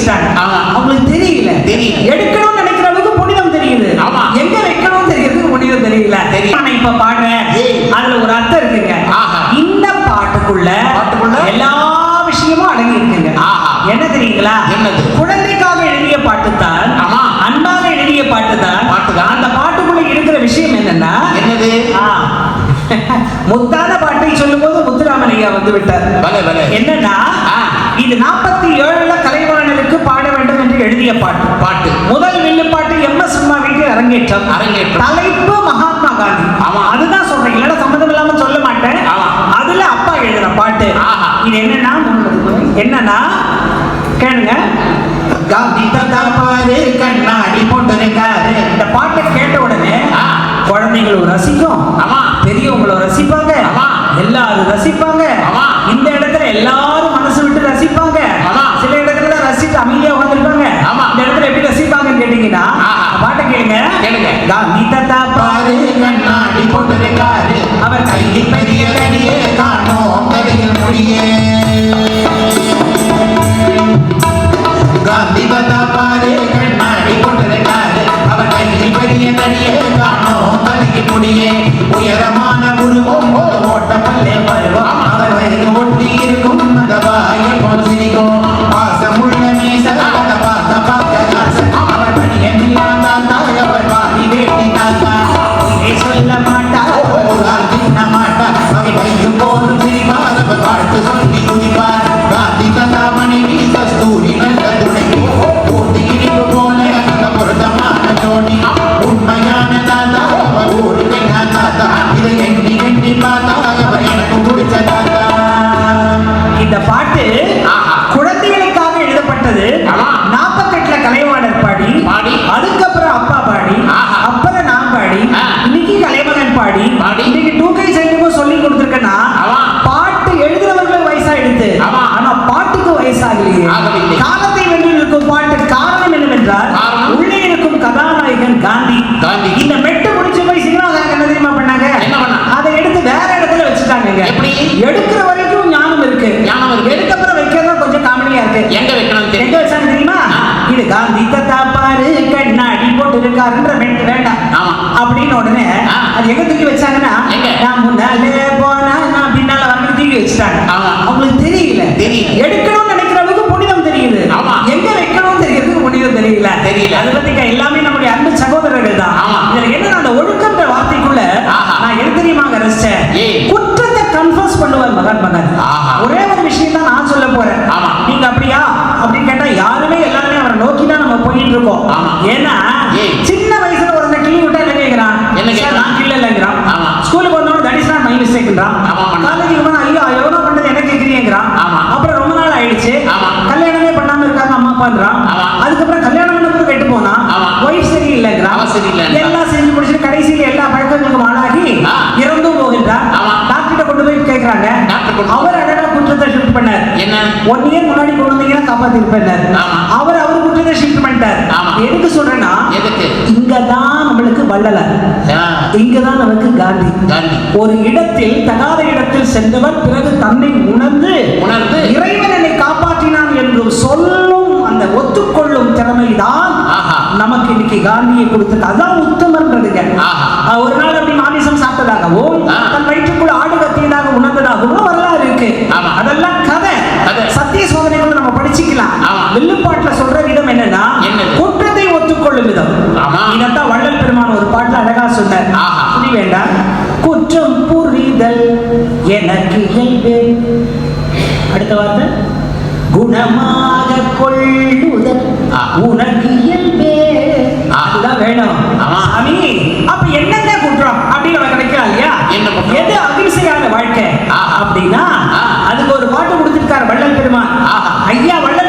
பேசிட்டாங்க அவங்களுக்கு தெரியல. தெரியல. எடுக்கணும்னு நினைக்கிற அளவுக்கு புனிதம் தெரியுது. ஆமா. எங்க வைக்கணும்னு தெரியறதுக்கு புனிதம் தெரியல. தெரியல. நான் இப்ப பாடுறேன் அதுல ஒரு அர்த்தம் இருக்குங்க. இந்த பாட்டுக்குள்ள பாட்டுக்குள்ள? எல்லா விஷயமும் அடங்கி இருக்குங்க என்ன தெரியுங்களா? என்னது? குழந்தைக்காக எழுதிய பாட்டு தான் ஆமா. அன்பாக எழுதிய பாட்டு தான். பாட்டு தான். அந்த பாட்டுக்குள்ள இருக்கிற விஷயம் என்னன்னா என்னது? முத்தான பாட்டை சொல்லும் போது முத்துராமன் ஐயா வந்து விட்டார். என்னன்னா இது நாற்பத்தி ஏழுல கலைவாணருக்கு பாட வேண்டும் என்று எழுதிய பாட்டு. பாட்டு. முதல் வில்லு பாட்டு எம் எஸ் சும்மா வீட்டில் அரங்கேற்றம். அரங்கேற்றம். தலைப்பு மகாத்மா காந்தி. ஆமா. அதுதான் சொல்றேன். இல்லைன்னா சம்மந்தம் இல்லாம சொல்ல மாட்டேன். அதுல அப்பா எழுதின பாட்டு. ஆஹா. இது என்னன்னா என்னன்னா கேளுங்க. காந்தி தாத்தா பாரு கண்ணாடி போட்டிருக்காரு. இந்த பாட்டை கேட்ட உடனே. குழந்தைங்களும் ரசிக்கும். பெரியவங்களும் ரசிப்பாங்க. ஆமா. எல்லாரும் ரசிப்பாங்க. கேளுங்க. கேளுங்க. தாத்தா பாரு கண்ணாடி போட்டிருக்காரு அவர் கையில் பெரிய கடியே காணோம் கடியில் மொழியே இருக்கோம். ஏன்னா. சின்ன வயசுல ஒரு கிளி விட்டா என்ன கேக்குறான் என்ன? நான் கிள்ள இல்லைங்கிறான். ஸ்கூலுக்கு வந்தவன தட் இஸ் நாட் மை மிஸ்டேக்ன்றான். காலேஜுக்கு போனா ஐயோ எவனோ பண்ணது என்ன கேக்குறீங்கிறான் ஆமா. அப்புறம் ரொம்ப நாள் ஆயிடுச்சு. கல்யாணமே பண்ணாம இருக்காங்க அம்மா அப்பான்றான். அதுக்கப்புறம் கல்யாணம் பண்ண கெட்டு போனா. ஒய்ஃப் சரியில்லைங்கிறான் சரியில்லைங்கிறான். எல்லாம் செஞ்சு முடிச்சுட்டு கடைசியில எல்லா பழக்கங்களுக்கும் ஆளாகி. இறந்தும் போகின்றார். டாக்டர்கிட்ட கொண்டு போய் டாக்டர் கொண்டு- அவர் அழகா குற்றத்தை ஷிஃப்ட் பண்ணார் என்ன ஒன் இயர் முன்னாடி கொண்டு வந்தீங்கன்னா ஆமா. அவர் அவர் குற்றத்தை ஷிஃப்ட் பண்ணிட்டார். எதுக்கு சொல்றேன்னா எதுக்கு? இங்கதான் நம்மளுக்கு வள்ளலார். ஆ, இங்கதான் நமக்கு காந்தி. ஒரு இடத்தில் தகாத இடத்தில் சென்றவர் பிறகு தன்னை உணர்ந்து உணர்ந்து. இறைவன் என்னை காப்பாற்றினான் என்று சொல்லும் அந்த ஒத்துக்கொள்ளும் திறமைதான். நமக்கு இன்னைக்கு காந்தியை கொடுத்தது. அதான் உத்தமன்றதுங்க ஒரு நாள் அப்படி மாமிசம் சாப்பிட்டதாகவும். தன் வயிற்றுக்குள் ஆடு கத்தியதாக உணர்ந்ததாகவும் வரலாறு இருக்கு. அதெல்லாம் கதை. சத்திய சோதனைகளை நம்ம படிச்சுக்கலாம். வில்லுப்பாட்டுல சொல்ற விதம் என்னன்னா? குற்றத்தை ஒத்துக்கொள்ளும் விதம் ஆமா. இதைத்தான் வள்ளல் பெருமான் ஒரு பாட்டுல அழகா சொன்னார். புரிய வேண்டாம் குற்றம் புரிதல் எனக்கு இயல்பு அடுத்த வார்த்தை குணமாக கொள்ளுதல். உனக்கு இயல்பே. அதுதான் வேணும் அப்ப என்னங்க குற்றம் அப்படின்னு நம்ம கிடைக்கலாம் இல்லையா என்ன குற்றம்? எது அகிம்சையான வாழ்க்கை. அப்படின்னா. அதுக்கு ஒரு பாட்டு கொடுத்திருக்காரு வள்ளல் பெருமான். ஐயா வள்ளல்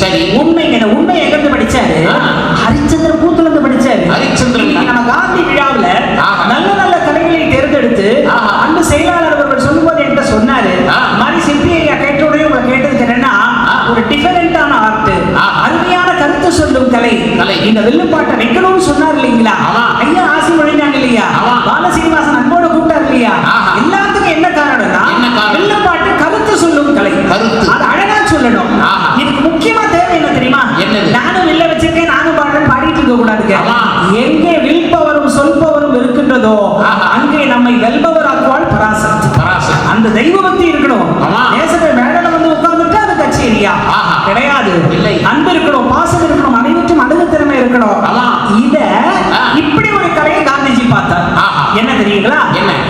consegue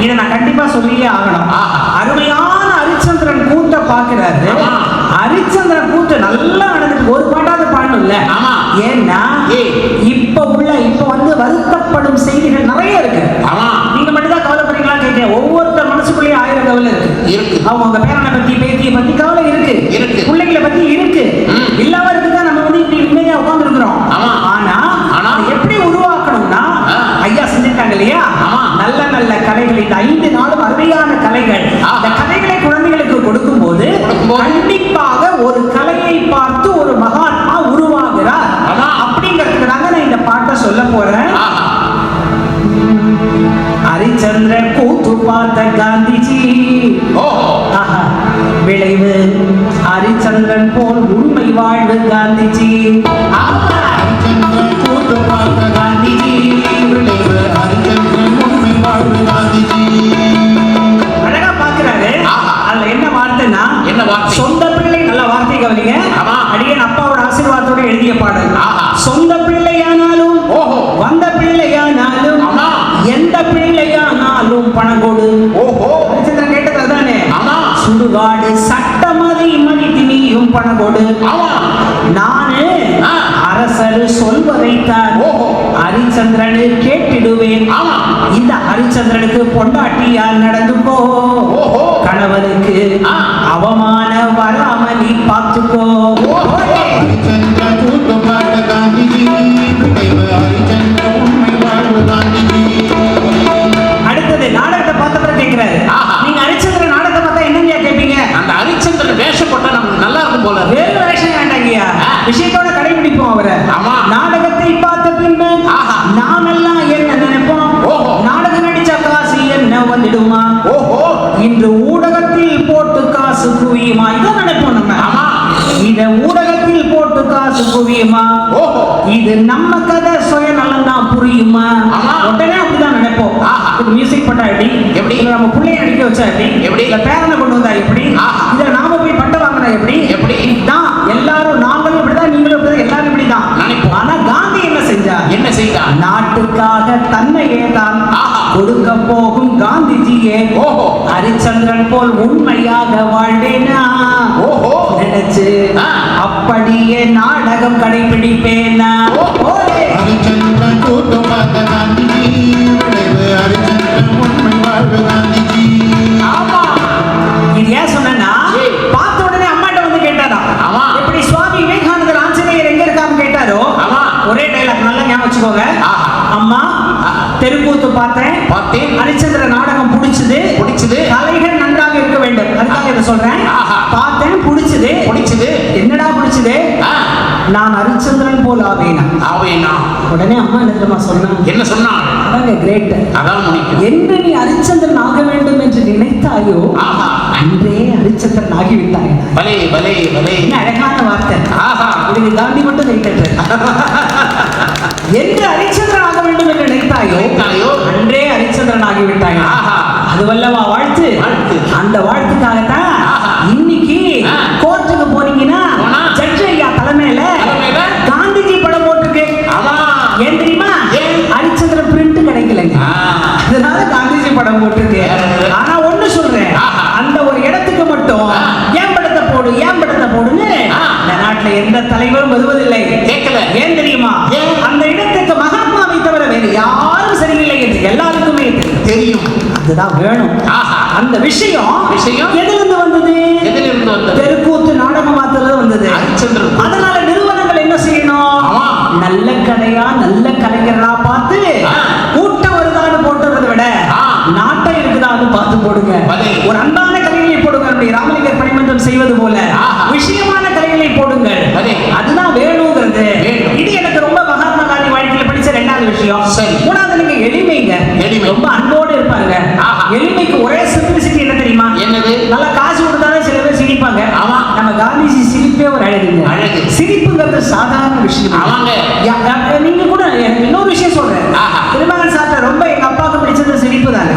இதை நான் கண்டிப்பா சொல்லியே ஆகணும். அருமையான ஹரிச்சந்திரன் கூட்ட பாக்குறாரு ஹரிச்சந்திரன் கூட்ட நல்லா நடந்துட்டு ஒரு பாட்டாவது பாடணும் இல்ல ஏன்னா இப்ப உள்ள இப்ப வந்து வருத்தப்படும் செய்திகள் நிறைய இருக்கு. நீங்க மட்டும் தான் கவலைப்படுறீங்களா கேட்க ஒவ்வொருத்தர் மனசுக்குள்ளேயே ஆயிரம் கவலை இருக்கு. அவங்க பேரனை பத்தி பேத்தியை பத்தி கவலை ஐந்து நாளும் அருமையான கலைகள். ஆ. இந்த கலைகளை குழந்தைகளுக்கு கொடுக்கும்போது கொடுக்கும்போது? கண்டிப்பாக ஒரு கலையை பார்த்து ஒரு மகாத்மா உருவாகிறார். அப்படிங்கிறதுக்கு தாங்க நான் இந்த பாட்டை சொல்ல போறேன். ஹரிச்சந்திர கூத்து பார்த்த காந்திஜி. விளைவு ஹரிச்சந்திரன் போல் உண்மை வாழ்வு காந்திஜி. ஆமா சுடுகாடு சட்டமதி மதித்து நீயும் பணம் கொடு ஆமா நானு. அரசர் சொல்வதைத்தான் ஓஹோ. ஹரிச்சந்திரனு கேட்டிடுவேன். இந்த ஹரிச்சந்திரனுக்கு பொண்டாட்டியா நடந்துக்கோ ஓஹோ. கணவனுக்கு. அவமான வராம நீ பார்த்துக்கோ இன்று ஊடகத்தில் போட்டு காசு குவியுமா இதான் நினைப்போம் நம்ம. இத ஊடகத்தில் போட்டு காசு குவியுமா இது நம்ம கதை சுயநலம் தான் புரியுமா. உடனே அப்படிதான் நினைப்போம். இது மியூசிக் போட்டா எப்படி எப்படி? நம்ம பிள்ளைய நடிக்க வச்சா எப்படி எப்படி? இல்ல பேரனை கொண்டு வந்தா எப்படி. இதுல நாம போய் பட்டம் வாங்கினா எப்படி எப்படி? தான் எல்லாரும் நாங்களும் இப்படிதான் நீங்களும் இப்படிதான் எல்லாரும் இப்படிதான் நினைப்போம். ஆனா காந்தி என்ன செய்தான். நாட்டுக்காக தன்னையே தான் ஆஹா. கொடுக்க போகும் காந்திஜியே. ஓஹோ. ஹரிச்சந்திரன் போல் உண்மையாக வாழ்வேனா? ஓஹோ. நினைச்சு. அப்படியே நாடகம் கடைபிடிப்பேனா. ஹரிச்சந்திரன் தெருக்கூத்து பார்த்தேன். பார்த்தேன். ஹரிச்சந்திர நாடகம் பிடிச்சது. பிடிச்சது. கலைகள் நன்றாக இருக்க வேண்டும். அதுக்காக இதை சொல்றேன். பார்த்தேன் பிடிச்சது. பிடிச்சது. என்னடா பிடிச்சது? நான் ஹரிச்சந்திரன் போல் ஆவேனா? ஆவேனா? உடனே அம்மா என்ன சொன்னாங்க? என்ன சொன்னான் அதாங்க கிரேட். அதான் என்று நீ ஹரிச்சந்திரன் ஆக வேண்டும் என்று நினைத்தாயோ ஆஹா. அன்றே ஹரிச்சந்திரன் ஆகிவிட்டாய். பலே பலே பலே. என்ன அழகான வார்த்தை. ஆஹா. இதுக்கு காந்தி மட்டும் கைத்தட்டு விஷயம் விஷயம் நீங்க கூட இன்னொரு விஷயம் சொல்றேன். திருமகன் சாப்பிட்ட ரொம்ப எங்க அப்பாவுக்கு பிடிச்சது சிரிப்பு தானே